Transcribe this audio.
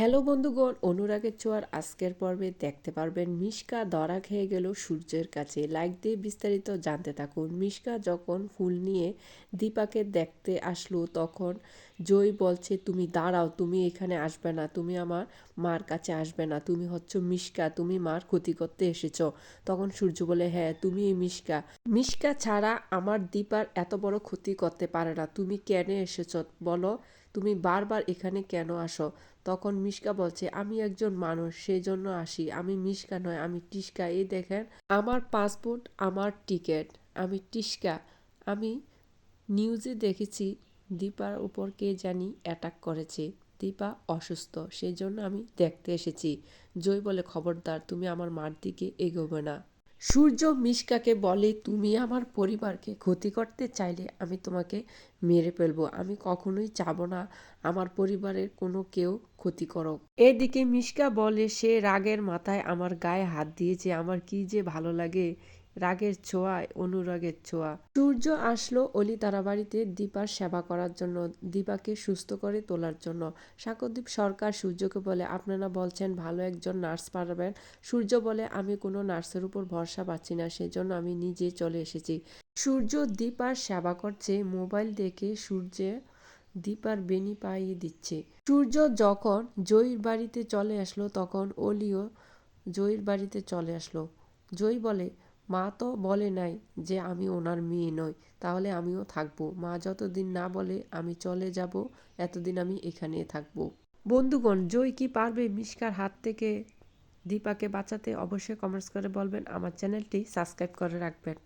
Hello বন্ধুগণ, অনুরাগের ছোঁয়ার আজকের পর্বে দেখতে পারবেন মিশকা ধরা খেয়ে গেল সূর্যের কাছে। লাইক দিয়ে বিস্তারিত জানতে থাকুন। মিশকা যখন ফুল নিয়ে দীপাকে দেখতে আসলো, তখন জয় বলছে, তুমি দাঁড়াও, তুমি এখানে আসবে না, তুমি আমার মার কাছে আসবে না, তুমি হচ্ছে মিশকা, তুমি মার ক্ষতি করতে এসেছ। তখন সূর্য বলে হ্যাঁ তুমি এই মিশকা। মিশকা ছাড়া আমার দীপার এত বড় ক্ষতি করতে পারে না, তুমি কেন এসেছ? বলো। তুমি বারবার এখানে কেন আসো? তখন মিশকা বলছে, আমি একজন মানুষ সেই জন্য আসি। আমি মিশকা নয়, আমি টিস্কা এই দেখেন, আমার পাসপোর্ট, আমার টিকিট। আমি টিস্কা আমি নিউজে দেখেছি, দীপার উপর কে জানি অ্যাটাক করেছে। দীপা অসুস্থ সেই জন্য আমি দেখতে এসেছি। জয় বলে খবরদার, তুমি আমার মার দিকে এগোবে না। সূর্য মিশকাকে বলে, তুমি আমার পরিবারকে ক্ষতি করতে চাইলে আমি তোমাকে মেরে ফেলব। আমি কখনোই চাব না। আমার পরিবারের কোনো কেউ ক্ষতি করো এদিকে মিশকা বলে, সে রাগের মাথায় আমার গায়ে হাত দিয়েছে আমার কি যে ভালো লাগে রাগের ছোঁয়ায় অনুরাগের ছোঁয়া। সূর্য আসলো অলি তারা বাড়িতে দীপার সেবা করার জন্য, দীপাকে সুস্থ করে তোলার জন্য। সাকরদীপ সরকার সূর্যকে বলে, আপনারা বলছেন ভালো একজন নার্স পাঠাবেন। সূর্য বলে, আমি কোনো নার্সের উপর ভরসা পাচ্ছি না, সেজন্য আমি নিজে চলে এসেছি। সূর্য দীপার সেবা করছে, মোবাইল দেখে সূর্যে দীপার বেনি পাইয়ে দিচ্ছে। সূর্য যখন জয়ীর বাড়িতে চলে আসলো, তখন অলিও জয়ীর বাড়িতে চলে আসলো। জয়ী বলে মা তো বলে নাই যে আমি ওনার মেয়ে নই, তাহলে আমিও থাকব। মা যতদিন না বলে আমি চলে যাব, এতদিন আমি এখানে থাকব। বন্ধুগণ, জয় কি পারবে মিশকার হাত থেকে দীপাকে বাঁচাতে? অবশ্যই কমেন্টস করে বলবেন। আমার চ্যানেলটি সাবস্ক্রাইব করে রাখবেন।